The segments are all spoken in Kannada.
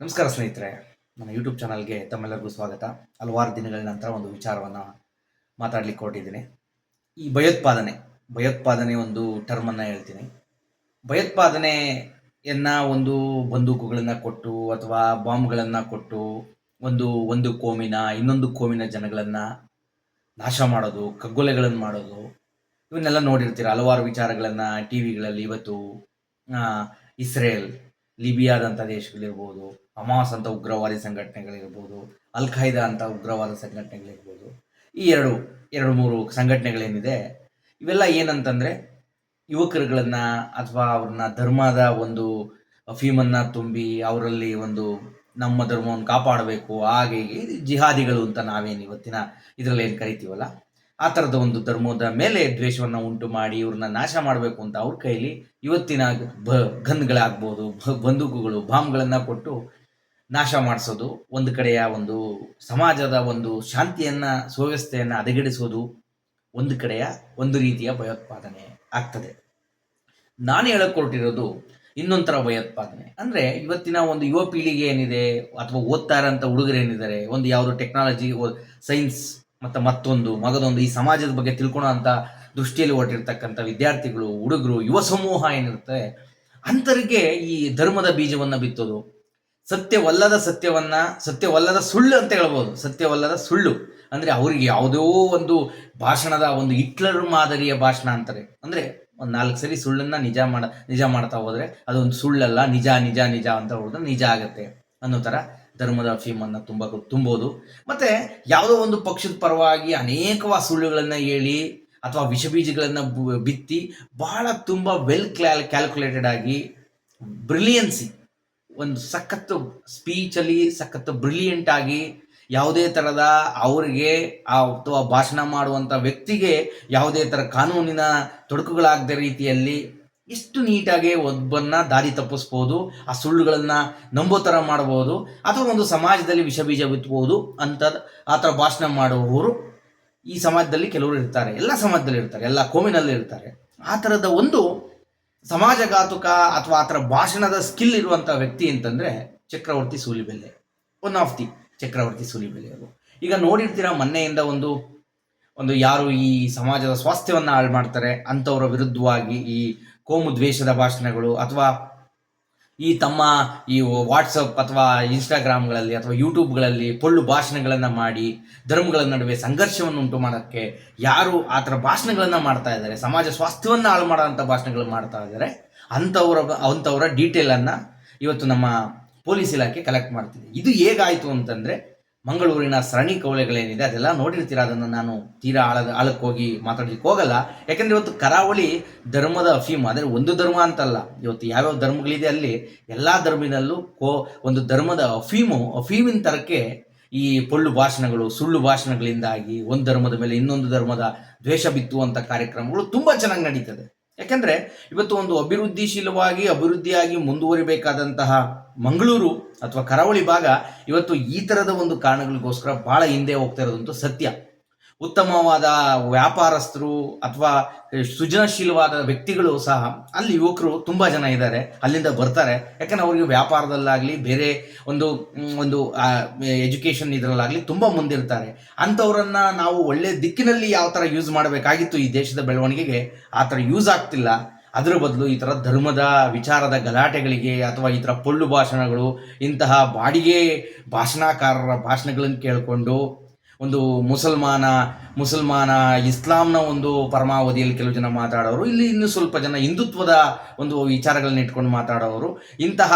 ನಮಸ್ಕಾರ ಸ್ನೇಹಿತರೆ, ನನ್ನ ಯೂಟ್ಯೂಬ್ ಚಾನಲ್ಗೆ ತಮ್ಮೆಲ್ಲರಿಗೂ ಸ್ವಾಗತ. ಹಲವಾರು ದಿನಗಳ ನಂತರ ಒಂದು ವಿಚಾರವನ್ನು ಮಾತಾಡಲಿಕ್ಕೆ ಹೊರಟಿದ್ದೀನಿ. ಈ ಭಯೋತ್ಪಾದನೆ ಭಯೋತ್ಪಾದನೆ ಒಂದು ಟರ್ಮನ್ನು ಹೇಳ್ತೀನಿ. ಭಯೋತ್ಪಾದನೆಯನ್ನು ಒಂದು ಬಂದೂಕುಗಳನ್ನು ಕೊಟ್ಟು ಅಥವಾ ಬಾಂಬ್ಗಳನ್ನು ಕೊಟ್ಟು ಒಂದು ಒಂದು ಕೋಮಿನ, ಇನ್ನೊಂದು ಕೋಮಿನ ಜನಗಳನ್ನು ನಾಶ ಮಾಡೋದು, ಕಗ್ಗೊಲೆಗಳನ್ನು ಮಾಡೋದು, ಇವನ್ನೆಲ್ಲ ನೋಡಿರ್ತೀರ. ಹಲವಾರು ವಿಚಾರಗಳನ್ನು ಟಿ ವಿಗಳಲ್ಲಿ ಇವತ್ತು ಇಸ್ರೇಲ್ ಲಿಬಿಯಾದಂಥ ದೇಶಗಳಿರ್ಬೋದು, ಹಮಾಸ್ ಅಂತ ಉಗ್ರವಾದಿ ಸಂಘಟನೆಗಳಿರ್ಬೋದು ಅಲ್ ಖೈದಾ ಅಂತ ಉಗ್ರವಾದ ಸಂಘಟನೆಗಳಿರ್ಬೋದು, ಈ ಎರಡು ಎರಡು ಮೂರು ಸಂಘಟನೆಗಳೇನಿದೆ, ಇವೆಲ್ಲ ಏನಂತಂದರೆ ಯುವಕರುಗಳನ್ನು ಅಥವಾ ಅವ್ರನ್ನ ಧರ್ಮದ ಒಂದು ಅಫೀಮನ್ನು ತುಂಬಿ ಅವರಲ್ಲಿ ಒಂದು ನಮ್ಮ ಧರ್ಮವನ್ನು ಕಾಪಾಡಬೇಕು, ಹಾಗೆ ಜಿಹಾದಿಗಳು ಅಂತ ನಾವೇನು ಇವತ್ತಿನ ಇದರಲ್ಲಿ ಏನು ಕರಿತೀವಲ್ಲ? ಆ ಥರದ ಒಂದು ಧರ್ಮದ ಮೇಲೆ ದ್ವೇಷವನ್ನು ಉಂಟು ಮಾಡಿ ಇವ್ರನ್ನ ನಾಶ ಮಾಡಬೇಕು ಅಂತ ಅವ್ರ ಕೈಲಿ ಇವತ್ತಿನ ಬ ಗನ್ಗಳಾಗ್ಬೋದು ಬಂದೂಕುಗಳು, ಬಾಂಬ್ಗಳನ್ನು ಕೊಟ್ಟು ನಾಶ ಮಾಡಿಸೋದು, ಒಂದು ಕಡೆಯ ಒಂದು ಸಮಾಜದ ಒಂದು ಶಾಂತಿಯನ್ನು, ಸುವ್ಯವಸ್ಥೆಯನ್ನು ಹದಗೆಡಿಸೋದು ಒಂದು ಕಡೆಯ ಒಂದು ರೀತಿಯ ಭಯೋತ್ಪಾದನೆ ಆಗ್ತದೆ. ನಾನು ಹೇಳಿಕೊಟ್ಟಿರೋದು ಇನ್ನೊಂಥರ ಭಯೋತ್ಪಾದನೆ. ಅಂದರೆ ಇವತ್ತಿನ ಒಂದು ಯುವ ಪೀಳಿಗೆ ಏನಿದೆ, ಅಥವಾ ಓದ್ತಾ ಇರೋಂಥ ಹುಡುಗರು ಏನಿದ್ದಾರೆ, ಒಂದು ಯಾವುದೋ ಟೆಕ್ನಾಲಜಿ ಸೈನ್ಸ್ ಮತ್ತು ಮತ್ತೊಂದು ಮಗದೊಂದು ಈ ಸಮಾಜದ ಬಗ್ಗೆ ತಿಳ್ಕೊಳೋ ದೃಷ್ಟಿಯಲ್ಲಿ ಹೊರಟಿರ್ತಕ್ಕಂಥ ವಿದ್ಯಾರ್ಥಿಗಳು, ಹುಡುಗರು, ಯುವ ಸಮೂಹ ಏನಿರುತ್ತೆ, ಅಂತರಿಗೆ ಈ ಧರ್ಮದ ಬೀಜವನ್ನು ಬಿತ್ತೋದು. ಸತ್ಯವಲ್ಲದ ಸತ್ಯವನ್ನ, ಸತ್ಯವಲ್ಲದ ಸುಳ್ಳು ಅಂತ ಹೇಳ್ಬೋದು. ಸತ್ಯವಲ್ಲದ ಸುಳ್ಳು. ಅಂದ್ರೆ ಅವರಿಗೆ ಯಾವುದೋ ಒಂದು ಭಾಷಣದ ಒಂದು ಹಿಟ್ಲರ್ ಮಾದರಿಯ ಭಾಷಣ ಅಂತಾರೆ. ಅಂದ್ರೆ ಒಂದು ನಾಲ್ಕು ಸರಿ ಸುಳ್ಳನ್ನ ನಿಜ ಮಾಡ, ನಿಜ ಮಾಡ್ತಾ ಹೋದ್ರೆ ಅದೊಂದು ಸುಳ್ಳಲ್ಲ, ನಿಜ ನಿಜ ನಿಜ ಅಂತ ಹೋದ್ರೆ ನಿಜ ಆಗತ್ತೆ ಅನ್ನೋ ಥರ ಧರ್ಮದ ಫೀಮನ್ನು ತುಂಬ ತುಂಬೋದು. ಮತ್ತೆ ಯಾವುದೋ ಒಂದು ಪಕ್ಷದ ಪರವಾಗಿ ಅನೇಕವ ಸುಳ್ಳುಗಳನ್ನು ಹೇಳಿ ಅಥವಾ ವಿಷಬೀಜಗಳನ್ನು ಬೀಜಗಳನ್ನು ಬಿತ್ತಿ ಬಹಳ ತುಂಬ ವೆಲ್ ಕ್ಯಾಲ್ ಕ್ಯಾಲ್ಕುಲೇಟೆಡ್ ಆಗಿ ಬ್ರಿಲಿಯನ್ಸಿ ಒಂದು ಸಖತ್ತು ಸ್ಪೀಚಲ್ಲಿ ಸಖತ್ತು ಬ್ರಿಲಿಯಂಟ್ ಆಗಿ ಯಾವುದೇ ಥರದ ಅವರಿಗೆ ಅಥವಾ ಭಾಷಣ ಮಾಡುವಂಥ ವ್ಯಕ್ತಿಗೆ ಯಾವುದೇ ಥರ ಕಾನೂನಿನ ತೊಡಕುಗಳಾಗದ ರೀತಿಯಲ್ಲಿ ಎಷ್ಟು ನೀಟಾಗಿ ಒಬ್ಬನ್ನ ದಾರಿ ತಪ್ಪಿಸ್ಬೋದು, ಆ ಸುಳ್ಳುಗಳನ್ನ ನಂಬೋ ಥರ ಮಾಡ್ಬೋದು, ಅಥವಾ ಒಂದು ಸಮಾಜದಲ್ಲಿ ವಿಷ ಬೀಜ ಬಿತ್ಬೋದು ಅಂತ ಆ ಥರ ಭಾಷಣ ಮಾಡುವವರು ಈ ಸಮಾಜದಲ್ಲಿ ಕೆಲವರು ಇರ್ತಾರೆ. ಎಲ್ಲ ಸಮಾಜದಲ್ಲಿ ಇರ್ತಾರೆ, ಎಲ್ಲ ಕೋಮಿನಲ್ಲಿ ಇರ್ತಾರೆ. ಆ ಥರದ ಒಂದು ಸಮಾಜಘಾತುಕ ಅಥವಾ ಆ ಥರ ಭಾಷಣದ ಸ್ಕಿಲ್ ಇರುವಂಥ ವ್ಯಕ್ತಿ ಅಂತಂದರೆ Chakravarti Sulibele. One of the Chakravarti Sulibele ಅವರು. ಈಗ ನೋಡಿರ್ತೀರ ಮೊನ್ನೆಯಿಂದ ಒಂದು ಒಂದು ಯಾರು ಈ ಸಮಾಜದ ಸ್ವಾಸ್ಥ್ಯವನ್ನು ಹಾಳು ಮಾಡ್ತಾರೆ, ಅಂಥವರ ವಿರುದ್ಧವಾಗಿ ಈ ಕೋಮು ದ್ವೇಷದ ಭಾಷಣಗಳು ಅಥವಾ ಈ ತಮ್ಮ ಈ ವಾಟ್ಸಪ್ ಅಥವಾ ಇನ್ಸ್ಟಾಗ್ರಾಮ್ಗಳಲ್ಲಿ ಅಥವಾ ಯೂಟ್ಯೂಬ್ಗಳಲ್ಲಿ ಪೊಳ್ಳು ಭಾಷಣಗಳನ್ನು ಮಾಡಿ, ಧರ್ಮಗಳ ನಡುವೆ ಸಂಘರ್ಷವನ್ನು ಉಂಟು ಮಾಡೋಕ್ಕೆ ಯಾರು ಆ ಥರ ಭಾಷಣಗಳನ್ನು ಮಾಡ್ತಾ ಇದ್ದಾರೆ, ಸಮಾಜ ಸ್ವಾಸ್ಥ್ಯವನ್ನು ಹಾಳು ಮಾಡೋಂಥ ಭಾಷಣಗಳು ಮಾಡ್ತಾ ಇದ್ದಾರೆ, ಅಂಥವರ ಅಂಥವರ ಡೀಟೇಲನ್ನು ಇವತ್ತು ನಮ್ಮ ಪೊಲೀಸ್ ಇಲಾಖೆ ಕಲೆಕ್ಟ್ ಮಾಡ್ತಿದೆ. ಇದು ಹೇಗಾಯಿತು ಅಂತಂದರೆ ಮಂಗಳೂರಿನ ಸರಣಿ ಕವಲೆಗಳೇನಿದೆ, ಅದೆಲ್ಲ ನೋಡಿರ್ತೀರ? ಅದನ್ನು ನಾನು ತೀರಾ ಆಳದ, ಆಳಕ್ಕೆ ಹೋಗಿ ಮಾತಾಡಲಿಕ್ಕೆ ಹೋಗಲ್ಲ. ಯಾಕಂದ್ರೆ ಇವತ್ತು ಕರಾವಳಿ ಧರ್ಮದ ಅಫೀಮ್ ಅಂದರೆ ಒಂದು ಧರ್ಮ ಅಂತಲ್ಲ. ಇವತ್ತು ಯಾವ್ಯಾವ ಧರ್ಮಗಳಿದೆ ಅಲ್ಲಿ, ಎಲ್ಲ ಧರ್ಮಿನಲ್ಲೂ ಕೋ, ಒಂದು ಧರ್ಮದ ಅಫೀಮು ಅಫೀಮಿನ ತರಕ್ಕೆ ಈ ಪೊಳ್ಳು ಭಾಷಣಗಳು, ಸುಳ್ಳು ಭಾಷಣಗಳಿಂದಾಗಿ ಒಂದು ಧರ್ಮದ ಮೇಲೆ ಇನ್ನೊಂದು ಧರ್ಮದ ದ್ವೇಷ ಬಿತ್ತುವಂಥ ಕಾರ್ಯಕ್ರಮಗಳು ತುಂಬ ಚೆನ್ನಾಗಿ ನಡೀತದೆ. ಯಾಕಂದ್ರೆ ಇವತ್ತು ಒಂದು ಅಭಿವೃದ್ಧಿಶೀಲವಾಗಿ, ಅಭಿವೃದ್ಧಿಯಾಗಿ ಮುಂದುವರಿಬೇಕಾದಂತಹ ಮಂಗಳೂರು ಅಥವಾ ಕರಾವಳಿ ಭಾಗ ಇವತ್ತು ಈ ಥರದ ಒಂದು ಕಾರಣಗಳಿಗೋಸ್ಕರ ಬಹಳ ಹಿಂದೆ ಹೋಗ್ತಾ ಇರೋದಂತೂ ಸತ್ಯ. ಉತ್ತಮವಾದ ವ್ಯಾಪಾರಸ್ಥರು ಅಥವಾ ಸೃಜನಶೀಲವಾದ ವ್ಯಕ್ತಿಗಳು ಸಹ ಅಲ್ಲಿ ಯುವಕರು ತುಂಬ ಜನ ಇದ್ದಾರೆ, ಅಲ್ಲಿಂದ ಬರ್ತಾರೆ. ಯಾಕಂದ್ರೆ ಅವರಿಗೆ ವ್ಯಾಪಾರದಲ್ಲಾಗಲಿ, ಬೇರೆ ಒಂದು ಒಂದು ಎಜುಕೇಷನ್ ಇದರಲ್ಲಾಗಲಿ ತುಂಬ ಮುಂದಿರ್ತಾರೆ. ಅಂಥವ್ರನ್ನ ನಾವು ಒಳ್ಳೆ ದಿಕ್ಕಿನಲ್ಲಿ ಯಾವ ಥರ ಯೂಸ್ ಮಾಡಬೇಕಾಗಿತ್ತು ಈ ದೇಶದ ಬೆಳವಣಿಗೆಗೆ, ಆ ಥರ ಯೂಸ್ ಆಗ್ತಿಲ್ಲ. ಅದರ ಬದಲು ಈ ಥರ ಧರ್ಮದ ವಿಚಾರದ ಗಲಾಟೆಗಳಿಗೆ ಅಥವಾ ಈ ಥರ ಪೊಳ್ಳು ಭಾಷಣಗಳು, ಇಂತಹ ಬಾಡಿಗೆ ಭಾಷಣಕಾರರ ಭಾಷಣಗಳನ್ನು ಕೇಳಿಕೊಂಡು ಒಂದು ಮುಸಲ್ಮಾನ ಮುಸಲ್ಮಾನ ಇಸ್ಲಾಂನ ಒಂದು ಪರಮಾವಧಿಯಲ್ಲಿ ಕೆಲವು ಜನ ಮಾತಾಡೋರು. ಇಲ್ಲಿ ಇನ್ನೂ ಸ್ವಲ್ಪ ಜನ ಹಿಂದುತ್ವದ ಒಂದು ವಿಚಾರಗಳನ್ನ ಇಟ್ಕೊಂಡು ಮಾತಾಡೋರು. ಇಂತಹ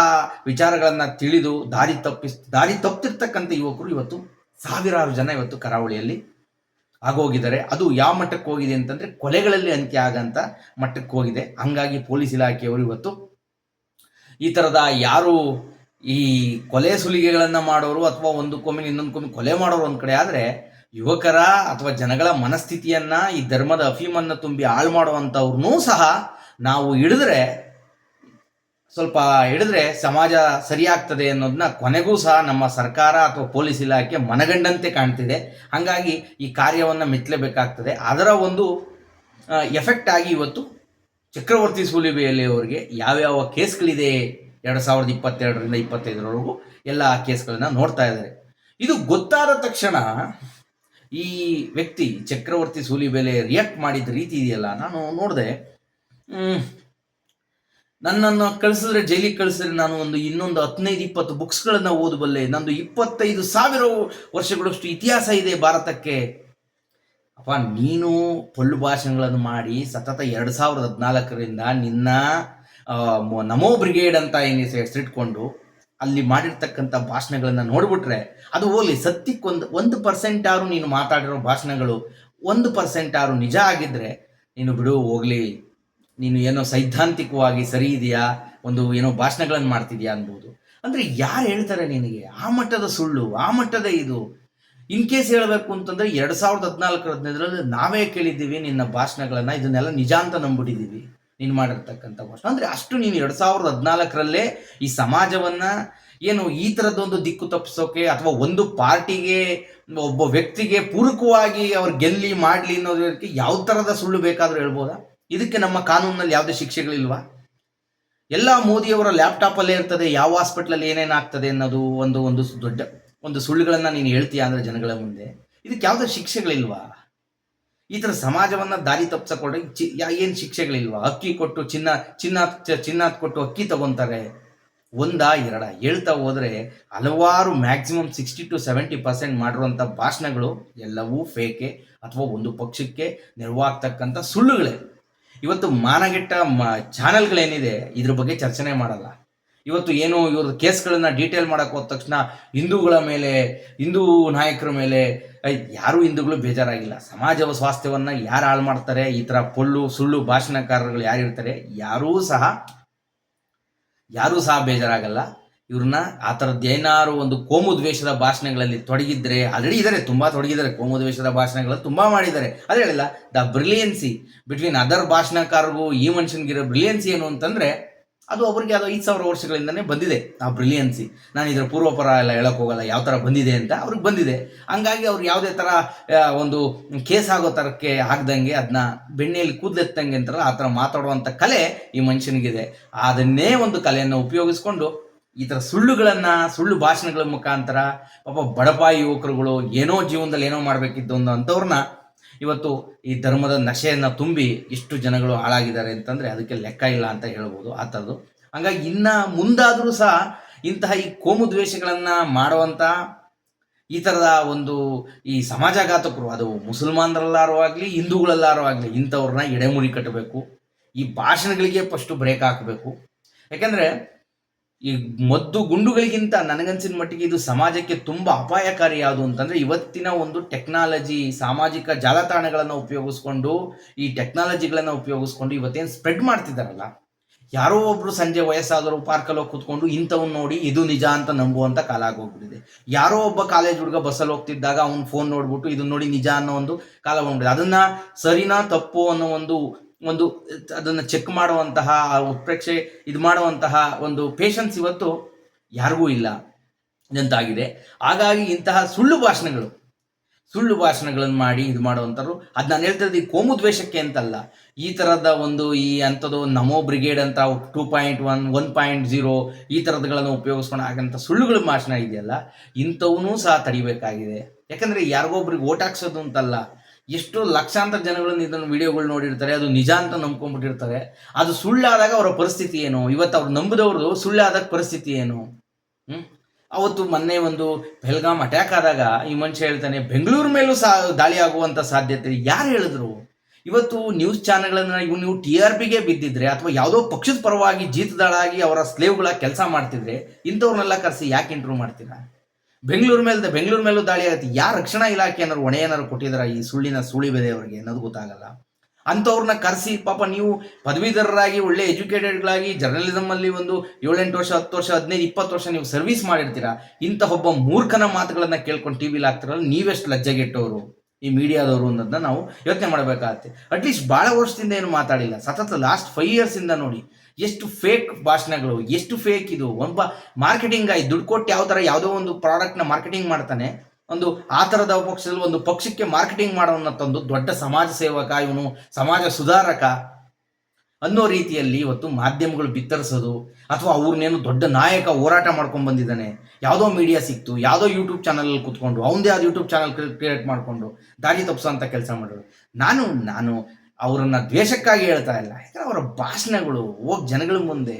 ವಿಚಾರಗಳನ್ನು ತಿಳಿದು ದಾರಿ ತಪ್ಪಿಸ್ ದಾರಿ ತಪ್ಪಿರ್ತಕ್ಕಂಥ ಯುವಕರು ಇವತ್ತು ಸಾವಿರಾರು ಜನ ಇವತ್ತು ಕರಾವಳಿಯಲ್ಲಿ ಆಗೋಗಿದ್ದಾರೆ. ಅದು ಯಾವ ಮಟ್ಟಕ್ಕೆ ಹೋಗಿದೆ ಅಂತಂದ್ರೆ ಕೊಲೆಗಳಲ್ಲಿ ಅಂತ್ಯ ಆಗಂತ ಮಟ್ಟಕ್ಕೆ ಹೋಗಿದೆ. ಹಂಗಾಗಿ ಪೊಲೀಸ್ ಇಲಾಖೆಯವರು ಇವತ್ತು ಈ ಥರದ ಯಾರು ಈ ಕೊಲೆ ಸುಲಿಗೆಗಳನ್ನ ಮಾಡೋರು ಅಥವಾ ಒಂದು ಕೊಮ್ಮಿನ ಇನ್ನೊಂದು ಕೊಮ್ಮಿ ಕೊಲೆ ಮಾಡೋರು ಒಂದ್ ಕಡೆ ಆದ್ರೆ ಯುವಕರ ಅಥವಾ ಜನಗಳ ಮನಸ್ಥಿತಿಯನ್ನ ಈ ಧರ್ಮದ ಅಫೀಮನ್ನ ತುಂಬಿ ಹಾಳು ಮಾಡುವಂಥವ್ರನ್ನೂ ಸಹ ನಾವು ಹಿಡಿದ್ರೆ, ಸ್ವಲ್ಪ ಹಿಡಿದ್ರೆ ಸಮಾಜ ಸರಿಯಾಗ್ತದೆ ಅನ್ನೋದನ್ನ ಕೊನೆಗೂ ಸಹ ನಮ್ಮ ಸರ್ಕಾರ ಅಥವಾ ಪೊಲೀಸ್ ಇಲಾಖೆ ಮನಗಂಡಂತೆ ಕಾಣ್ತಿದೆ. ಹಾಗಾಗಿ ಈ ಕಾರ್ಯವನ್ನು ಮೆಚ್ಚಲೇಬೇಕಾಗ್ತದೆ. ಅದರ ಒಂದು ಎಫೆಕ್ಟ್ ಆಗಿ ಇವತ್ತು ಚಕ್ರವರ್ತಿ ಸೂಲಿಬೆಯಲ್ಲಿ ಅವರಿಗೆ ಯಾವ್ಯಾವ ಕೇಸ್ಗಳಿದೆ ಎರಡು ಸಾವಿರದ ಇಪ್ಪತ್ತೆರಡರಿಂದ ಇಪ್ಪತ್ತೈದರವರೆಗೂ ಎಲ್ಲ ಕೇಸ್ಗಳನ್ನ ನೋಡ್ತಾ ಇದ್ದಾರೆ. ಇದು ಗೊತ್ತಾದ ತಕ್ಷಣ ಈ ವ್ಯಕ್ತಿ ಚಕ್ರವರ್ತಿ ಸೂಲಿಬೆಲೆ ರಿಯಾಕ್ಟ್ ಮಾಡಿದ ರೀತಿ ಇದೆಯಲ್ಲ, ನಾನು ನೋಡಿದೆ ನನ್ನನ್ನು ಕಳಿಸಿದ್ರೆ ಜೈಲಿಗೆ ಕಳಿಸಿದ್ರೆ ನಾನು ಒಂದು ಇನ್ನೊಂದು ಹದಿನೈದು ಇಪ್ಪತ್ತು ಬುಕ್ಸ್ಗಳನ್ನು ಓದಬಲ್ಲೆ ನಂದು ಇಪ್ಪತ್ತೈದು ಸಾವಿರ ವರ್ಷಗಳಷ್ಟು ಇತಿಹಾಸ ಇದೆ ಭಾರತಕ್ಕೆ. ಅಪ್ಪ, ನೀನು ಪೊಳ್ಳು ಭಾಷಣಗಳನ್ನು ಮಾಡಿ ಸತತ ಎರಡು ಸಾವಿರದ ಹದಿನಾಲ್ಕರಿಂದ ನಿನ್ನ ನಮೋ ಬ್ರಿಗೇಡ್ ಅಂತ ಏನು ಹೆಸರಿಟ್ಕೊಂಡು ಅಲ್ಲಿ ಮಾಡಿರ್ತಕ್ಕಂಥ ಭಾಷಣಗಳನ್ನು ನೋಡ್ಬಿಟ್ರೆ ಅದು ಹೋಗ್ಲಿ ಸತ್ಯಕ್ಕೊಂದು ಒಂದು ಪರ್ಸೆಂಟ್ ಆರು ನೀನು ಮಾತಾಡಿರೋ ಭಾಷಣಗಳು ಒಂದು ಪರ್ಸೆಂಟ್ ಆರು ನಿಜ ಆಗಿದ್ರೆ ನೀನು ಬಿಡು, ಹೋಗ್ಲಿ. ನೀನು ಏನೋ ಸೈದ್ಧಾಂತಿಕವಾಗಿ ಸರಿ ಇದೆಯಾ? ಒಂದು ಏನೋ ಭಾಷಣಗಳನ್ನು ಮಾಡ್ತಿದ್ಯಾ ಅನ್ಬೋದು. ಅಂದ್ರೆ ಯಾರು ಹೇಳ್ತಾರೆ ನಿನಗೆ? ಆ ಮಟ್ಟದ ಸುಳ್ಳು, ಆ ಮಟ್ಟದ ಇದು. ಇನ್ ಕೇಸ್ ಹೇಳಬೇಕು ಅಂತಂದ್ರೆ ಎರಡ್ ಸಾವಿರದ ಹದಿನಾಲ್ಕರ ಹದಿನೈದರಲ್ಲಿ ನಾವೇ ಕೇಳಿದ್ದೀವಿ ನಿನ್ನ ಭಾಷಣಗಳನ್ನ, ಇದನ್ನೆಲ್ಲ ನಿಜ ಅಂತ ನಂಬಿಟ್ಟಿದ್ದೀವಿ ನೀನು ಮಾಡಿರ್ತಕ್ಕಂಥ ಘೋಷಣೆ. ಅಂದ್ರೆ ಅಷ್ಟು ನೀನು ಎರಡ್ ಸಾವಿರದ ಹದಿನಾಲ್ಕರಲ್ಲೇ ಈ ಸಮಾಜವನ್ನ ಏನು ಈ ಥರದ್ದೊಂದು ದಿಕ್ಕು ತಪ್ಪಿಸೋಕೆ ಅಥವಾ ಒಂದು ಪಾರ್ಟಿಗೆ, ಒಬ್ಬ ವ್ಯಕ್ತಿಗೆ ಪೂರಕವಾಗಿ ಅವ್ರು ಗೆಲ್ಲಿ ಮಾಡಲಿ ಅನ್ನೋದಕ್ಕೆ ಯಾವ ಥರದ ಸುಳ್ಳು ಬೇಕಾದರೂ ಹೇಳ್ಬೋದಾ? ಇದಕ್ಕೆ ನಮ್ಮ ಕಾನೂನಲ್ಲಿ ಯಾವುದೇ ಶಿಕ್ಷೆಗಳಿಲ್ವಾ? ಎಲ್ಲ ಮೋದಿಯವರ ಲ್ಯಾಪ್ಟಾಪಲ್ಲೇ ಇರ್ತದೆ, ಯಾವ ಹಾಸ್ಪಿಟ್ಲಲ್ಲಿ ಏನೇನಾಗ್ತದೆ ಅನ್ನೋದು ಒಂದು ಒಂದು ದೊಡ್ಡ, ಒಂದು ಸುಳ್ಳುಗಳನ್ನ ನೀನು ಹೇಳ್ತೀಯ ಅಂದ್ರೆ ಜನಗಳ ಮುಂದೆ. ಇದಕ್ಕೆ ಯಾವುದೇ ಶಿಕ್ಷೆಗಳಿಲ್ವಾ? ಈ ಥರ ಸಮಾಜವನ್ನ ದಾರಿ ತಪ್ಪಿಸಕೊಂಡ್ರೆ ಚಿ ಏನ್ ಶಿಕ್ಷೆಗಳಿಲ್ವಾ? ಅಕ್ಕಿ ಕೊಟ್ಟು ಚಿನ್ನ ಚಿನ್ನ ಚಿನ್ನ ಕೊಟ್ಟು ಅಕ್ಕಿ ತಗೊತಾರೆ. ಒಂದ, ಎರಡ, ಹೇಳ್ತಾ ಹೋದರೆ ಹಲವಾರು maximum sixty to seventy percent ಮಾಡಿರುವಂಥ ಭಾಷಣಗಳು ಎಲ್ಲವೂ ಫೇಕೆ ಅಥವಾ ಒಂದು ಪಕ್ಷಕ್ಕೆ ನೆರವಾಗ್ತಕ್ಕಂಥ ಸುಳ್ಳುಗಳೇ. ಇವತ್ತು ಮಾನಗೆಟ್ಟ ಮ ಚಾನಲ್ಗಳೇನಿದೆ ಇದ್ರ ಬಗ್ಗೆ ಚರ್ಚನೆ ಮಾಡಲ್ಲ. ಇವತ್ತು ಏನು ಇವ್ರದ್ದು ಕೇಸ್ಗಳನ್ನ ಡೀಟೇಲ್ ಮಾಡಕ್ ಹೋದ ತಕ್ಷಣ ಹಿಂದೂಗಳ ಮೇಲೆ, ಹಿಂದೂ ನಾಯಕರ ಮೇಲೆ ಯಾರು ಯಾರೂ ಹಿಂದೂಗಳು ಬೇಜಾರಾಗಿಲ್ಲ. ಸಮಾಜವ ಸ್ವಾಸ್ಥ್ಯವನ್ನ ಯಾರು ಹಾಳು ಮಾಡ್ತಾರೆ, ಈ ತರ ಪೊಳ್ಳು, ಸುಳ್ಳು ಭಾಷಣಕಾರರುಗಳು ಯಾರಿರ್ತಾರೆ ಯಾರೂ ಸಹ ಯಾರೂ ಸಹ ಬೇಜಾರಾಗಲ್ಲ. ಇವ್ರನ್ನ ಆ ಥರದ್ದು ಏನಾರು ಒಂದು ಕೋಮು ದ್ವೇಷದ ಭಾಷಣಗಳಲ್ಲಿ ತೊಡಗಿದ್ರೆ ಆಲ್ರೆಡಿ ಇದ್ದಾರೆ ತುಂಬಾ ತೊಡಗಿದ್ದಾರೆ, ಕೋಮು ದ್ವೇಷದ ಭಾಷಣಗಳು ತುಂಬಾ ಮಾಡಿದ್ದಾರೆ. ಅದು ಹೇಳಿಲ್ಲ, ದ ಬ್ರಿಲಿಯನ್ಸಿ ಬಿಟ್ವೀನ್ ಅದರ್ ಭಾಷಣಕಾರರಿಗೂ ಈ ಮನುಷ್ಯನಿಗಿರೋ ಬ್ರಿಲಿಯನ್ಸಿ ಏನು ಅಂತಂದ್ರೆ ಅದು ಅವ್ರಿಗೆ ಅದು ಐದು ಸಾವಿರ ವರ್ಷಗಳಿಂದನೇ ಬಂದಿದೆ ಆ ಬ್ರಿಲಿಯನ್ಸಿ ನಾನು ಇದರ ಪೂರ್ವಪರ ಎಲ್ಲ ಹೇಳೋಕೆ ಹೋಗಲ್ಲ, ಯಾವ ಥರ ಬಂದಿದೆ ಅಂತ ಅವ್ರಿಗೆ ಬಂದಿದೆ. ಹಂಗಾಗಿ ಅವ್ರು ಯಾವುದೇ ಥರ ಒಂದು ಕೇಸ್ ಆಗೋ ಥರಕ್ಕೆ ಆಗ್ದಂಗೆ ಅದನ್ನ ಬೆಣ್ಣೆಯಲ್ಲಿ ಕೂದಲೆತ್ತಂಗೆ ಅಂತಾರಲ್ಲ, ಆ ಥರ ಮಾತಾಡುವಂಥ ಕಲೆ ಈ ಮನುಷ್ಯನಿಗಿದೆ. ಅದನ್ನೇ ಒಂದು ಕಲೆಯನ್ನು ಉಪಯೋಗಿಸ್ಕೊಂಡು ಈ ಥರ ಸುಳ್ಳುಗಳನ್ನು, ಸುಳ್ಳು ಭಾಷಣಗಳ ಮುಖಾಂತರ ಪಾಪ ಬಡಪಾಯಿ ಯುವಕರುಗಳು ಏನೋ ಜೀವನದಲ್ಲಿ ಏನೋ ಮಾಡಬೇಕಿದ್ದು ಅಂಥವ್ರನ್ನ ಇವತ್ತು ಈ ಧರ್ಮದ ನಶೆಯನ್ನು ತುಂಬಿ ಇಷ್ಟು ಜನಗಳು ಹಾಳಾಗಿದ್ದಾರೆ ಅಂತಂದರೆ ಅದಕ್ಕೆ ಲೆಕ್ಕ ಇಲ್ಲ ಅಂತ ಹೇಳ್ಬೋದು ಆ ಥರದ್ದು. ಹಂಗಾಗಿ ಇನ್ನು ಮುಂದಾದರೂ ಸಹ ಇಂತಹ ಈ ಕೋಮು ದ್ವೇಷಗಳನ್ನು ಮಾಡುವಂಥ ಈ ಥರದ ಒಂದು ಈ ಸಮಾಜಘಾತಕರು, ಅದು ಮುಸಲ್ಮಾನರಲ್ಲಾರು ಆಗಲಿ, ಹಿಂದೂಗಳಲ್ಲಾರು ಆಗಲಿ, ಇಂಥವ್ರನ್ನ ಎಡೆಮುರಿ ಕಟ್ಟಬೇಕು. ಈ ಭಾಷಣಗಳಿಗೆ ಫಸ್ಟು ಬ್ರೇಕ್ ಹಾಕಬೇಕು. ಯಾಕಂದ್ರೆ ಈ ಮದ್ದು ಗುಂಡುಗಳಿಗಿಂತ ನನಗನ್ಸಿದ ಮಟ್ಟಿಗೆ ಇದು ಸಮಾಜಕ್ಕೆ ತುಂಬಾ ಅಪಾಯಕಾರಿ ಯಾವುದು ಅಂತಂದ್ರೆ ಇವತ್ತಿನ ಒಂದು ಟೆಕ್ನಾಲಜಿ, ಸಾಮಾಜಿಕ ಜಾಲತಾಣಗಳನ್ನು ಉಪಯೋಗಿಸ್ಕೊಂಡು, ಈ ಟೆಕ್ನಾಲಜಿಗಳನ್ನ ಉಪಯೋಗಿಸ್ಕೊಂಡು ಇವತ್ತೇನು ಸ್ಪ್ರೆಡ್ ಮಾಡ್ತಿದ್ದಾರಲ್ಲ ಯಾರೋ ಒಬ್ರು ಸಂಜೆ ವಯಸ್ಸಾದವರು ಪಾರ್ಕಲ್ಲಿ ಹೋಗಿ ಕೂತ್ಕೊಂಡು ಇಂಥವ್ನು ನೋಡಿ ಇದು ನಿಜ ಅಂತ ನಂಬುವಂತ ಕಾಲ ಆಗೋಗ್ಬಿಟ್ಟಿದೆ. ಯಾರೋ ಒಬ್ಬ ಕಾಲೇಜ್ ಹುಡುಗ ಬಸ್ಸಲ್ಲಿ ಹೋಗ್ತಿದ್ದಾಗ ಅವ್ನು ಫೋನ್ ನೋಡ್ಬಿಟ್ಟು ಇದನ್ನ ನೋಡಿ ನಿಜ ಅನ್ನೋ ಒಂದು ಕಾಲ ಬಂದ್ಬಿಟ್ಟಿದೆ. ಅದನ್ನ ಸರಿನಾ ತಪ್ಪು ಅನ್ನೋ ಒಂದು ಒಂದು, ಅದನ್ನು ಚೆಕ್ ಮಾಡುವಂತಹ, ಆ ಉತ್ಪ್ರೇಕ್ಷೆ ಇದು ಮಾಡುವಂತಹ ಒಂದು ಪೇಷನ್ಸ್ ಇವತ್ತು ಯಾರಿಗೂ ಇಲ್ಲ ಎಂತಾಗಿದೆ. ಹಾಗಾಗಿ ಇಂತಹ ಸುಳ್ಳು ಭಾಷಣಗಳು, ಸುಳ್ಳು ಭಾಷಣಗಳನ್ನು ಮಾಡಿ ಇದು ಮಾಡುವಂಥವ್ರು, ಅದು ನಾನು ಹೇಳ್ತಿರೋದು ಈ ಕೋಮು ದ್ವೇಷಕ್ಕೆ ಅಂತಲ್ಲ. ಈ ಥರದ ಒಂದು ಈ ಅಂಥದ್ದು ನಮೋ ಬ್ರಿಗೇಡ್ ಅಂತ two point one one point zero, ಈ ಥರದ್ಗಳನ್ನು ಉಪಯೋಗಿಸ್ಕೊಂಡು ಆಗಂಥ ಸುಳ್ಳುಗಳ ಭಾಷಣ ಇದೆಯಲ್ಲ, ಇಂಥವನ್ನೂ ಸಹ ತಡಿಬೇಕಾಗಿದೆ. ಯಾಕಂದರೆ ಯಾರಿಗೊಬ್ರಿಗೆ ಓಟ್ ಹಾಕ್ಸೋದು ಅಂತಲ್ಲ ಎಷ್ಟು ಲಕ್ಷಾಂತರ ಜನಗಳು ಇದನ್ನು ವಿಡಿಯೋಗಳು ನೋಡಿರ್ತಾರೆ, ಅದು ನಿಜ ಅಂತ ನಂಬ್ಕೊಂಡ್ಬಿಟ್ಟಿರ್ತಾರೆ. ಅದು ಸುಳ್ಳಾದಾಗ ಅವರ ಪರಿಸ್ಥಿತಿ ಏನು? ಇವತ್ತು ಅವ್ರು ನಂಬಿದವ್ರದ್ದು ಸುಳ್ಳಾದಾಗ ಪರಿಸ್ಥಿತಿ ಏನು? ಅವತ್ತು ಮೊನ್ನೆ ಒಂದು ಬೆಲ್ಗಾಮ್ ಅಟ್ಯಾಕ್ ಆದಾಗ ಈ ಮನುಷ್ಯ ಹೇಳ್ತಾನೆ, ಬೆಂಗಳೂರು ಮೇಲೂ ಸಾ, ದಾಳಿ ಆಗುವಂಥ ಸಾಧ್ಯತೆ. ಯಾರು ಹೇಳಿದ್ರು? ಇವತ್ತು ನ್ಯೂಸ್ ಚಾನೆಲ್ಗಳನ್ನ ಇವು ನೀವು ಟಿ ಆರ್ ಪಿಗೆ ಬಿದ್ದಿದ್ರೆ ಅಥವಾ ಯಾವುದೋ ಪಕ್ಷದ ಪರವಾಗಿ ಜೀತದಾಳಾಗಿ ಅವರ ಸ್ಲೇವ್ಗಳ ಕೆಲಸ ಮಾಡ್ತಿದ್ರೆ ಇಂಥವ್ರನ್ನೆಲ್ಲ ಕರೆಸಿ ಯಾಕೆ ಇಂಟರ್ವ್ಯೂ ಮಾಡ್ತೀರಾ? ಬೆಂಗಳೂರು ಮೇಲೆ ಬೆಂಗಳೂರು ಮೇಲೂ ದಾಳಿ ಆಯ್ತು. ಯಾರ ರಕ್ಷಣಾ ಇಲಾಖೆ ಏನಾದ್ರು ಹೊಣೆ ಏನಾದ್ರು ಕೊಟ್ಟಿದಾರ ಈ ಸುಳ್ಳಿನ ಸುಳಿ ಬೆದೆಯವರಿಗೆ ಅನ್ನೋದು ಗೊತ್ತಾಗಲ್ಲ. ಅಂಥವ್ರನ್ನ ಕರೆಸಿ, ಪಾಪ ನೀವು ಪದವೀಧರರಾಗಿ, ಒಳ್ಳೆ ಎಜುಕೇಟೆಡ್ಗಳಾಗಿ ಜರ್ನಲಿಸಮ್ ಅಲ್ಲಿ ಒಂದು ಏಳೆಂಟು ವರ್ಷ, ಹತ್ತು ವರ್ಷ, ಹದಿನೈದು, ಇಪ್ಪತ್ತು ವರ್ಷ ನೀವು ಸರ್ವಿಸ್ ಮಾಡಿರ್ತೀರಾ? ಇಂಥ ಒಬ್ಬ ಮೂರ್ಖನ ಮಾತುಗಳನ್ನ ಕೇಳ್ಕೊಂಡು ಟಿವಿಲಿ ಹಾಕ್ತಿರಲ್ಲ, ನೀವೆಷ್ಟು ಲಜ್ಜೆಗೆಟ್ಟವರು? ಈ ಮೀಡಿಯಾದವರು ಅನ್ನೋದನ್ನ ನಾವು ಯೋಚನೆ ಮಾಡಬೇಕಾಗತ್ತೆ. ಅಟ್ಲೀಸ್ಟ್ ಬಹಳ ವರ್ಷದಿಂದ ಏನು ಮಾತಾಡಿಲ್ಲ. ಸತತ ಲಾಸ್ಟ್ ಫೈವ್ ಇಯರ್ಸ್ ಇಂದ ನೋಡಿ ಎಷ್ಟು ಫೇಕ್ ಭಾಷಣಗಳು, ಎಷ್ಟು ಫೇಕ್ ಇದು. ಒಬ್ಬ ಮಾರ್ಕೆಟಿಂಗ್ ಆಗಿ ದುಡ್ಡು ಕೊಟ್ಟು ಯಾವ ಥರ ಯಾವುದೋ ಒಂದು ಪ್ರಾಡಕ್ಟ್ನ ಮಾರ್ಕೆಟಿಂಗ್ ಮಾಡ್ತಾನೆ, ಒಂದು ಆ ಥರದ ಪಕ್ಷದಲ್ಲಿ ಒಂದು ಪಕ್ಷಕ್ಕೆ ಮಾರ್ಕೆಟಿಂಗ್ ಮಾಡೋನ್ನ ತಂದು ದೊಡ್ಡ ಸಮಾಜ ಸೇವಕ, ಇವನು ಸಮಾಜ ಸುಧಾರಕ ಅನ್ನೋ ರೀತಿಯಲ್ಲಿ ಇವತ್ತು ಮಾಧ್ಯಮಗಳು ಬಿತ್ತರಿಸೋದು ಅಥವಾ ಅವ್ರನ್ನೇನು ದೊಡ್ಡ ನಾಯಕ ಹೋರಾಟ ಮಾಡ್ಕೊಂಡು ಬಂದಿದ್ದಾನೆ, ಯಾವುದೋ ಮೀಡಿಯಾ ಸಿಕ್ತು, ಯಾವುದೋ ಯೂಟ್ಯೂಬ್ ಚಾನಲಲ್ಲಿ ಕುತ್ಕೊಂಡು ಅವಂದೇ ಆದ ಯೂಟ್ಯೂಬ್ ಚಾನಲ್ ಕ್ರಿಯೇಟ್ ಮಾಡಿಕೊಂಡು ದಾರಿ ಅಂತ ಕೆಲಸ ಮಾಡೋರು ನಾನು ನಾನು ಅವರನ್ನು ದ್ವೇಷಕ್ಕಾಗಿ ಹೇಳ್ತಾ ಇಲ್ಲ. ಯಾಕಂದ್ರೆ ಅವರ ಭಾಷಣಗಳು ಹೋಗಿ ಜನಗಳ ಮುಂದೆ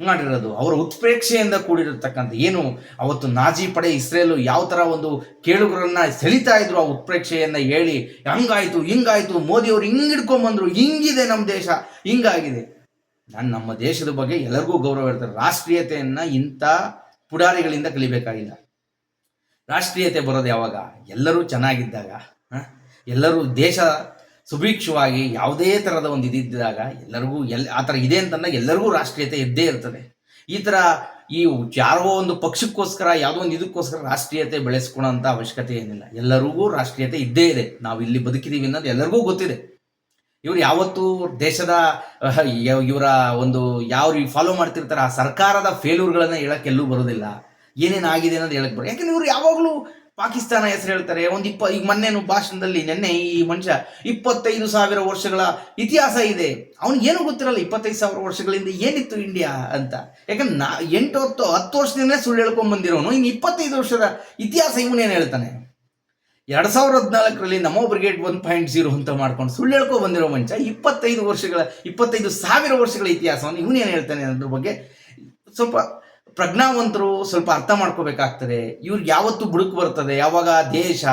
ಮಾಡಿರೋದು. ಅವರ ಉತ್ಪ್ರೇಕ್ಷೆಯಿಂದ ಕೂಡಿರತಕ್ಕಂಥ ಏನು ಅವತ್ತು ನಾಜಿ ಪಡೆ ಇಸ್ರೇಲು ಯಾವ ಥರ ಒಂದು ಕೇಳುಗರನ್ನ ಸೆಳಿತಾ ಇದ್ರು ಆ ಉತ್ಪ್ರೇಕ್ಷೆಯನ್ನ ಹೇಳಿ, ಹಂಗಾಯ್ತು, ಹಿಂಗಾಯ್ತು, ಮೋದಿಯವರು ಹಿಂಗೆ ಹಿಡ್ಕೊಂಬಂದ್ರು ಹಿಂಗಿದೆ ನಮ್ಮ ದೇಶ, ಹಿಂಗಾಗಿದೆ. ನಾನು ನಮ್ಮ ದೇಶದ ಬಗ್ಗೆ ಎಲ್ಲರಿಗೂ ಗೌರವ ಇರ್ತಾರೆ ರಾಷ್ಟ್ರೀಯತೆಯನ್ನ ಇಂಥ ಪುಡಾರಿಗಳಿಂದ ಕಲಿಬೇಕಾಗಿಲ್ಲ. ರಾಷ್ಟ್ರೀಯತೆ ಬರೋದು ಯಾವಾಗ? ಎಲ್ಲರೂ ಚೆನ್ನಾಗಿದ್ದಾಗ? ಎಲ್ಲರೂ ದೇಶ ಸುಭಿಕ್ಷವಾಗಿ ಯಾವುದೇ ಥರದ ಒಂದು ಇದಿದ್ದಾಗ ಎಲ್ಲರಿಗೂ ಎಲ್, ಆ ಥರ ಇದೆ ಅಂತಂದಾಗ ಎಲ್ಲರಿಗೂ ರಾಷ್ಟ್ರೀಯತೆ ಇದ್ದೇ ಇರ್ತದೆ. ಈ ಥರ ಈ ಯಾರೋ ಒಂದು ಪಕ್ಷಕ್ಕೋಸ್ಕರ, ಯಾವುದೋ ಒಂದು ಇದಕ್ಕೋಸ್ಕರ ರಾಷ್ಟ್ರೀಯತೆ ಬೆಳೆಸ್ಕೊಳ್ಳೋಂಥ ಅವಶ್ಯಕತೆ ಏನಿಲ್ಲ. ಎಲ್ಲರಿಗೂ ರಾಷ್ಟ್ರೀಯತೆ ಇದ್ದೇ ಇದೆ. ನಾವು ಇಲ್ಲಿ ಬದುಕಿದ್ದೀವಿ ಅನ್ನೋದು ಎಲ್ಲರಿಗೂ ಗೊತ್ತಿದೆ. ಇವ್ರು ಯಾವತ್ತೂ ದೇಶದ ಇವರ ಒಂದು ಯಾವ ಫಾಲೋ ಮಾಡ್ತಿರ್ತಾರೆ, ಆ ಸರ್ಕಾರದ ಫೇಲ್ಯೂರ್ಗಳನ್ನ ಹೇಳಕ್ ಎಲ್ಲೂ ಬರೋದಿಲ್ಲ. ಏನೇನಾಗಿದೆ ಅನ್ನೋದು ಹೇಳಕ್ ಬರೋ, ಯಾಕಂದ್ರೆ ಇವ್ರು ಯಾವಾಗಲೂ ಪಾಕಿಸ್ತಾನ ಹೆಸರು ಹೇಳ್ತಾರೆ, ಒಂದು ಇಪ್ಪ, ಈಗ ಮೊನ್ನೆನು ಭಾಷಣದಲ್ಲಿ ನಿನ್ನೆ ಈ ಮನುಷ್ಯ ಇಪ್ಪತ್ತೈದು ಸಾವಿರ ವರ್ಷಗಳ ಇತಿಹಾಸ ಇದೆ. ಅವ್ನಿಗೆ ಏನು ಗೊತ್ತಿರಲ್ಲ, ಇಪ್ಪತ್ತೈದು ಸಾವಿರ ವರ್ಷಗಳಿಂದ ಏನಿತ್ತು ಇಂಡಿಯಾ ಅಂತ. ಯಾಕಂದ್ರೆ ನಾ, ಎಂಟು, ಹತ್ತು ಹತ್ತು ವರ್ಷದಿಂದ ಸುಳ್ಳು ಹೇಳ್ಕೊಂಡ್ ಬಂದಿರೋನು, ಇನ್ನು ಇಪ್ಪತ್ತೈದು ವರ್ಷದ ಇತಿಹಾಸ ಇವನೇನು ಹೇಳ್ತಾನೆ? ಎರಡ್ ಸಾವಿರದ ಹದಿನಾಲ್ಕರಲ್ಲಿ ನಮೋ ಬ್ರಿಗೇಡ್ ಒನ್ ಪಾಯಿಂಟ್ ಜೀರೋ ಅಂತ ಮಾಡ್ಕೊಂಡು ಸುಳ್ಳು ಹೇಳ್ಕೊ ಬಂದಿರೋ ಮಂಚ ಇಪ್ಪತ್ತೈದು ವರ್ಷಗಳ, ಇಪ್ಪತ್ತೈದು ಸಾವಿರ ವರ್ಷಗಳ ಇತಿಹಾಸವನ್ನು ಇವನೇನು ಹೇಳ್ತಾನೆ ಅದ್ರ ಬಗ್ಗೆ ಸ್ವಲ್ಪ ಪ್ರಜ್ಞಾವಂತರು ಸ್ವಲ್ಪ ಅರ್ಥ ಮಾಡ್ಕೋಬೇಕಾಗ್ತದೆ. ಇವ್ರಿಗೆ ಯಾವತ್ತು ಬುಡುಕು ಬರ್ತದೆ ಯಾವಾಗ ದೇಶ,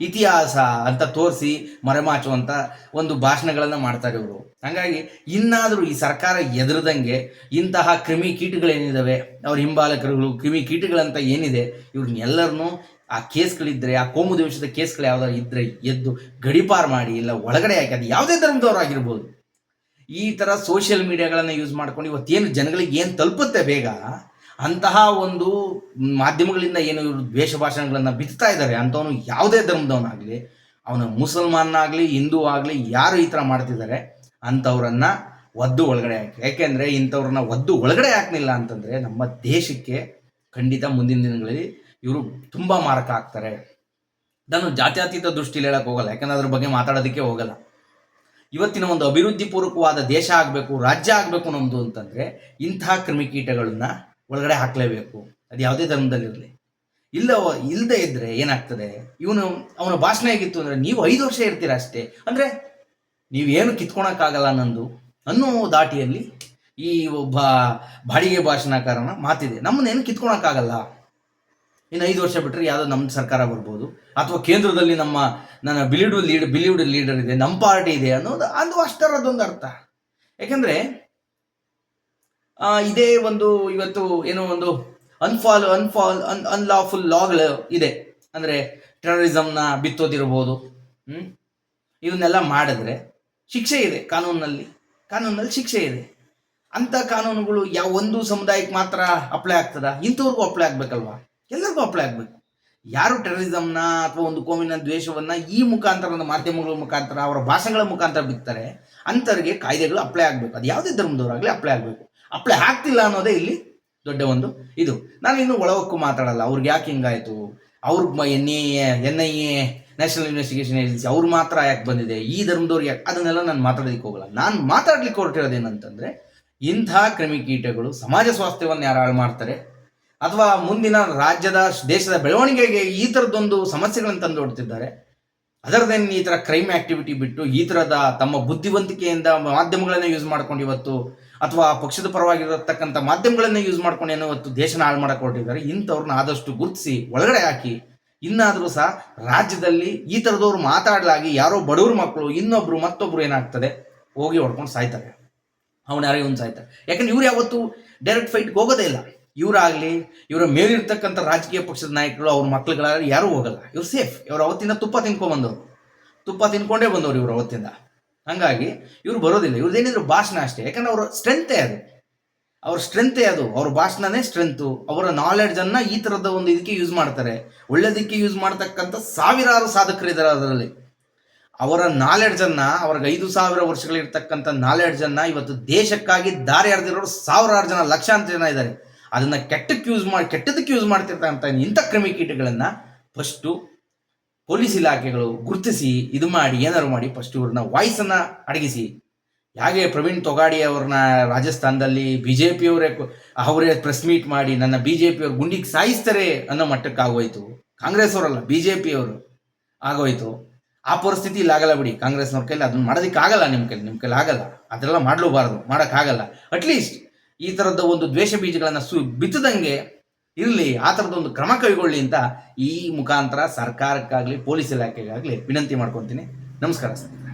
ಇತಿಹಾಸ ಅಂತ ತೋರಿಸಿ ಮರೆಮಾಚುವಂತ ಒಂದು ಭಾಷಣಗಳನ್ನು ಮಾಡ್ತಾರೆ ಇವರು. ಹಂಗಾಗಿ ಇನ್ನಾದರೂ ಈ ಸರ್ಕಾರ ಎದುರದಂಗೆ ಇಂತಹ ಕ್ರಿಮಿ ಕೀಟಗಳೇನಿದ್ದಾವೆ ಅವ್ರ ಹಿಂಬಾಲಕರುಗಳು ಕ್ರಿಮಿ ಕೀಟಗಳಂತ ಏನಿದೆ ಇವ್ರನ್ನೆಲ್ಲರನ್ನೂ ಆ ಕೇಸ್ಗಳಿದ್ರೆ ಆ ಕೋಮು ದೇಶದ ಕೇಸ್ಗಳು ಯಾವ್ದಾರು ಇದ್ರೆ ಎದ್ದು ಗಡಿಪಾರು ಮಾಡಿ, ಇಲ್ಲ ಒಳಗಡೆ ಹಾಕಿ, ಅದು ಯಾವುದೇ ಧರ್ಮದವರಾಗಿರ್ಬೋದು ಈ ಥರ ಸೋಷಿಯಲ್ ಮೀಡಿಯಾಗಳನ್ನು ಯೂಸ್ ಮಾಡ್ಕೊಂಡು ಇವತ್ತೇನು ಜನಗಳಿಗೆ ಏನು ತಲುಪುತ್ತೆ ಬೇಗ, ಅಂತಹ ಒಂದು ಮಾಧ್ಯಮಗಳಿಂದ ಏನು ಇವರು ದ್ವೇಷ ಭಾಷಣಗಳನ್ನು ಬಿತ್ತಾ ಇದ್ದಾರೆ, ಅಂಥವನು ಯಾವುದೇ ಅವನ ಅವನು ಆಗ್ಲಿ ಹಿಂದೂ ಆಗಲಿ, ಯಾರು ಈ ಥರ ಮಾಡ್ತಿದ್ದಾರೆ ಅಂತವ್ರನ್ನ ಒದ್ದು ಒಳಗಡೆ ಹಾಕಿ. ಯಾಕೆಂದ್ರೆ ಇಂಥವ್ರನ್ನ ಒದ್ದು ಒಳಗಡೆ ಹಾಕಲಿಲ್ಲ ಅಂತಂದರೆ ನಮ್ಮ ದೇಶಕ್ಕೆ ಖಂಡಿತ ಮುಂದಿನ ದಿನಗಳಲ್ಲಿ ಇವರು ತುಂಬ ಮಾರಕ ಆಗ್ತಾರೆ. ನಾನು ಜಾತ್ಯತೀತ ದೃಷ್ಟಿಲಿ ಹೇಳಕ್ ಹೋಗಲ್ಲ, ಯಾಕಂದ್ರೆ ಅದ್ರ ಬಗ್ಗೆ ಮಾತಾಡೋದಕ್ಕೆ ಹೋಗಲ್ಲ. ಇವತ್ತಿನ ಒಂದು ಅಭಿವೃದ್ಧಿ ಪೂರ್ವಕವಾದ ದೇಶ ಆಗಬೇಕು, ರಾಜ್ಯ ಆಗಬೇಕು ನಮ್ಮದು ಅಂತಂದ್ರೆ ಇಂತಹ ಕ್ರಿಮಿಕೀಟಗಳನ್ನ ಒಳಗಡೆ ಹಾಕಲೇಬೇಕು. ಅದು ಯಾವುದೇ ಧರ್ಮದಲ್ಲಿರಲಿ. ಇಲ್ಲ ಇಲ್ಲದೆ ಇದ್ರೆ ಏನಾಗ್ತದೆ? ಇವನು, ಅವನ ಭಾಷಣ ಹೇಗಿತ್ತು ಅಂದ್ರೆ, ನೀವು ಐದು ವರ್ಷ ಇರ್ತೀರ ಅಷ್ಟೇ. ಅಂದ್ರೆ, ನೀವೇನು ಕಿತ್ಕೊಳಕ್ಕಾಗಲ್ಲ ನಂದು ಅನ್ನೋ ದಾಟಿಯಲ್ಲಿ ಈ ಒಬ್ಬ ಬಾಡಿಗೆ ಭಾಷಣಕಾರನ ಮಾತಿದೆ. ನಮ್ಮನ್ನೇನು ಕಿತ್ಕೊಳಕ್ಕಾಗಲ್ಲ? ಇನ್ನು ಐದು ವರ್ಷ ಬಿಟ್ಟರೆ ಯಾವುದೋ ನಮ್ಮ ಸರ್ಕಾರ ಬರ್ಬೋದು. ಅಥವಾ ಕೇಂದ್ರದಲ್ಲಿ ನಮ್ಮ ನನ್ನ ಬಿಲಿಡ್ ಲೀಡ್ ಬಿಲಿವ್ಡ್ ಲೀಡರ್ ಇದೆ, ನಮ್ಮ ಪಾರ್ಟಿ ಇದೆ ಅನ್ನೋದು, ಅದು ಅಷ್ಟರದೊಂದು ಅರ್ಥ. ಯಾಕಂದ್ರೆ ಇದೇ ಒಂದು ಇವತ್ತು ಏನೋ ಒಂದು ಅನ್ಫಾಲ್ ಅನ್ಫಾಲ್ ಅನ್ ಅನ್ಲಾಫುಲ್ ಲಾಗಳು ಇದೆ. ಅಂದರೆ ಟೆರರಿಸಮ್ನ ಬಿತ್ತೋದಿರ್ಬೋದು. ಹ್ಞೂ ಇವನ್ನೆಲ್ಲ ಮಾಡಿದ್ರೆ ಶಿಕ್ಷೆ ಇದೆ ಕಾನೂನಿನಲ್ಲಿ. ಕಾನೂನಲ್ಲಿ ಶಿಕ್ಷೆ ಇದೆ. ಅಂಥ ಕಾನೂನುಗಳು ಯಾವ ಒಂದು ಸಮುದಾಯಕ್ಕೆ ಮಾತ್ರ ಅಪ್ಲೈ ಆಗ್ತದ? ಇಂಥವ್ರಿಗೂ ಅಪ್ಲೈ ಆಗ್ಬೇಕಲ್ವಾ? ಎಲ್ಲರಿಗೂ ಅಪ್ಲೈ ಆಗಬೇಕು. ಯಾರು ಟೆರರಿಸಮ್ನ ಅಥವಾ ಒಂದು ಕೋಮಿನ ದ್ವೇಷವನ್ನು ಈ ಮುಖಾಂತರ ಒಂದು ಮಾಧ್ಯಮಗಳ ಮುಖಾಂತರ, ಅವರ ಭಾಷೆಗಳ ಮುಖಾಂತರ ಬಿತ್ತಾರೆ ಅಂಥವ್ರಿಗೆ ಕಾಯ್ದೆಗಳು ಅಪ್ಲೈ ಆಗಬೇಕು. ಅದು ಯಾವುದೇ ಧರ್ಮದವರಾಗಲಿ ಅಪ್ಲೈ ಆಗಬೇಕು. ಅಪ್ಲೈ ಆಗ್ತಿಲ್ಲ ಅನ್ನೋದೇ ಇಲ್ಲಿ ದೊಡ್ಡ ಒಂದು ಇದು. ನಾನು ಇನ್ನು ಒಳವಕ್ಕೂ ಮಾತಾಡಲ್ಲ. ಅವ್ರಿಗೆ ಯಾಕೆ ಹಿಂಗಾಯಿತು? ಅವ್ರ N I N I A national investigation agency ಅವ್ರು ಮಾತ್ರ ಯಾಕೆ ಬಂದಿದೆ? ಈ ಧರ್ಮದವ್ರಿಗೆ ಯಾಕೆ? ಅದನ್ನೆಲ್ಲ ನಾನು ಮಾತಾಡೋದಕ್ಕೆ ಹೋಗಲ್ಲ. ನಾನು ಮಾತಾಡ್ಲಿಕ್ಕೆ ಹೊರಟಿರೋದೇನಂತಂದ್ರೆ ಇಂಥ ಕ್ರಿಮಿಕೀಟಗಳು ಸಮಾಜ ಸ್ವಾಸ್ಥ್ಯವನ್ನು ಯಾರು ಹಾಳು ಮಾಡ್ತಾರೆ? ಅಥವಾ ಮುಂದಿನ ರಾಜ್ಯದ ದೇಶದ ಬೆಳವಣಿಗೆಗೆ ಈ ಥರದ್ದೊಂದು ಸಮಸ್ಯೆಗಳನ್ನು ತಂದೊಡ್ತಿದ್ದಾರೆ ಅದರದೇನು ಈ ಥರ ಕ್ರೈಮ್ ಆಕ್ಟಿವಿಟಿ ಬಿಟ್ಟು ಈ ಥರದ ತಮ್ಮ ಬುದ್ಧಿವಂತಿಕೆಯಿಂದ ಮಾಧ್ಯಮಗಳನ್ನು ಯೂಸ್ ಮಾಡ್ಕೊಂಡು ಇವತ್ತು ಅಥವಾ ಪಕ್ಷದ ಪರವಾಗಿರತಕ್ಕಂಥ ಮಾಧ್ಯಮಗಳನ್ನೇ ಯೂಸ್ ಮಾಡ್ಕೊಂಡು ಏನೋ ಇವತ್ತು ದೇಶನ ಹಾಳು ಮಾಡಕ್ಕೆ ಹೊರಟಿದ್ದಾರೆ ಇಂಥವ್ರನ್ನ ಆದಷ್ಟು ಗುರುತಿಸಿ ಒಳಗಡೆ ಹಾಕಿ. ಇನ್ನಾದರೂ ಸಹ ರಾಜ್ಯದಲ್ಲಿ ಈ ಥರದವ್ರು ಮಾತಾಡಲಾಗಿ ಯಾರೋ ಬಡವ್ರ ಮಕ್ಕಳು ಇನ್ನೊಬ್ರು ಮತ್ತೊಬ್ರು ಏನಾಗ್ತದೆ? ಹೋಗಿ ಹೊಡ್ಕೊಂಡು ಸಾಯ್ತಾರೆ. ಅವನ ಯಾರಿಗೆ ಒಂದು ಸಾಯ್ತಾರೆ. ಯಾಕಂದ್ರೆ ಇವ್ರು ಯಾವತ್ತು ಡೈರೆಕ್ಟ್ ಫೈಟ್ಗೆ ಹೋಗೋದೇ ಇಲ್ಲ. ಇವರಾಗಲಿ, ಇವರ ಮೇಲಿರ್ತಕ್ಕಂಥ ರಾಜಕೀಯ ಪಕ್ಷದ ನಾಯಕರು, ಅವ್ರ ಮಕ್ಳುಗಳಾಗಲಿ ಯಾರೂ ಹೋಗಲ್ಲ. ಇವ್ರು ಸೇಫ್ ಇವ್ರು ಅವತ್ತಿಂದ ತುಪ್ಪ ತಿನ್ಕೊಂಡ್ಬಂದವರು ತುಪ್ಪ ತಿನ್ಕೊಂಡೇ ಬಂದವರು ಇವ್ರು ಅವತ್ತಿಂದ. ಹಂಗಾಗಿ ಇವ್ರು ಬರೋದಿಲ್ಲ. ಇವ್ರದ್ದೇನಿದ್ರು ಭಾಷಣ ಅಷ್ಟೇ. ಯಾಕಂದ್ರೆ ಅವ್ರ ಸ್ಟ್ರೆಂತೇ ಅದು ಅವ್ರ ಸ್ಟ್ರೆಂತೇ ಅದು ಅವ್ರ ಭಾಷಣನೇ ಸ್ಟ್ರೆಂತು ಅವರ ನಾಲೆಡ್ಜ್ ಅನ್ನ ಈ ತರದ ಒಂದು ಇದಕ್ಕೆ ಯೂಸ್ ಮಾಡ್ತಾರೆ. ಒಳ್ಳೆದಕ್ಕೆ ಯೂಸ್ ಮಾಡ್ತಕ್ಕಂಥ ಸಾವಿರಾರು ಸಾಧಕರು ಇದ್ದಾರೆ ಅದರಲ್ಲಿ. ಅವರ ನಾಲೆಡ್ಜ್ ಅನ್ನ, ಅವ್ರಿಗೆ ಐದು ಸಾವಿರ ವರ್ಷಗಳಿರ್ತಕ್ಕಂಥ ನಾಲೆಡ್ಜ್ ಅನ್ನ ಇವತ್ತು ದೇಶಕ್ಕಾಗಿ ದಾರಿ ಹರಿದಿರೋರು ಸಾವಿರಾರು ಜನ, ಲಕ್ಷಾಂತರ ಜನ ಇದ್ದಾರೆ. ಅದನ್ನ ಕೆಟ್ಟಕ್ಕೆ ಯೂಸ್ ಮಾಡಿ ಕೆಟ್ಟದಕ್ಕೆ ಯೂಸ್ ಮಾಡ್ತಿರ್ತಕ್ಕಂಥ ಇಂಥ ಕ್ರಿಮಿಕೀಟಗಳನ್ನ ಫಸ್ಟು ಪೊಲೀಸ್ ಇಲಾಖೆಗಳು ಗುರುತಿಸಿ ಇದು ಮಾಡಿ, ಏನಾದ್ರು ಮಾಡಿ ಫಸ್ಟ್ ಇವ್ರನ್ನ ವಾಯ್ಸನ್ನ ಅಡಗಿಸಿ. ಹಾಗೆ ಪ್ರವೀಣ್ ತೊಗಾಡಿ ಅವ್ರನ್ನ ರಾಜಸ್ಥಾನದಲ್ಲಿ ಬಿ ಜೆ ಪಿಯವರೇ ಅವರೇ ಪ್ರೆಸ್ ಮೀಟ್ ಮಾಡಿ ನನ್ನ ಬಿ ಜೆ ಪಿಯವ್ರು ಗುಂಡಿಗೆ ಸಾಯಿಸ್ತಾರೆ ಅನ್ನೋ ಮಟ್ಟಕ್ಕೆ ಆಗೋಯ್ತು. ಕಾಂಗ್ರೆಸ್ ಅವರಲ್ಲ ಬಿ ಜೆ ಪಿಯವರು ಆಗೋಯ್ತು. ಆ ಪರಿಸ್ಥಿತಿ ಇಲ್ಲಿ ಆಗಲ್ಲ ಬಿಡಿ. ಕಾಂಗ್ರೆಸ್ನವ್ರ ಕೈಲಿ ಅದನ್ನ ಮಾಡೋದಕ್ಕೆ ಆಗಲ್ಲ ನಿಮ್ಮ ಕೈಲಿ ನಿಮ್ಮ ಕೈಲಿ ಆಗಲ್ಲ. ಅದೆಲ್ಲ ಮಾಡಲೂಬಾರದು, ಮಾಡೋಕ್ಕಾಗಲ್ಲ. ಅಟ್ಲೀಸ್ಟ್ ಈ ಥರದ ಒಂದು ದ್ವೇಷ ಬೀಜಗಳನ್ನು ಸು, ಬಿತ್ತದಂಗೆ ಇರಲಿ, ಆ ಥರದ ಒಂದು ಕ್ರಮ ಕೈಗೊಳ್ಳಿ ಅಂತ ಈ ಮುಖಾಂತರ ಸರ್ಕಾರಕ್ಕಾಗಲಿ, ಪೊಲೀಸ್ ಇಲಾಖೆಗಾಗಲಿ ವಿನಂತಿ ಮಾಡ್ಕೊತೀನಿ ನಮಸ್ಕಾರ ಸರ್.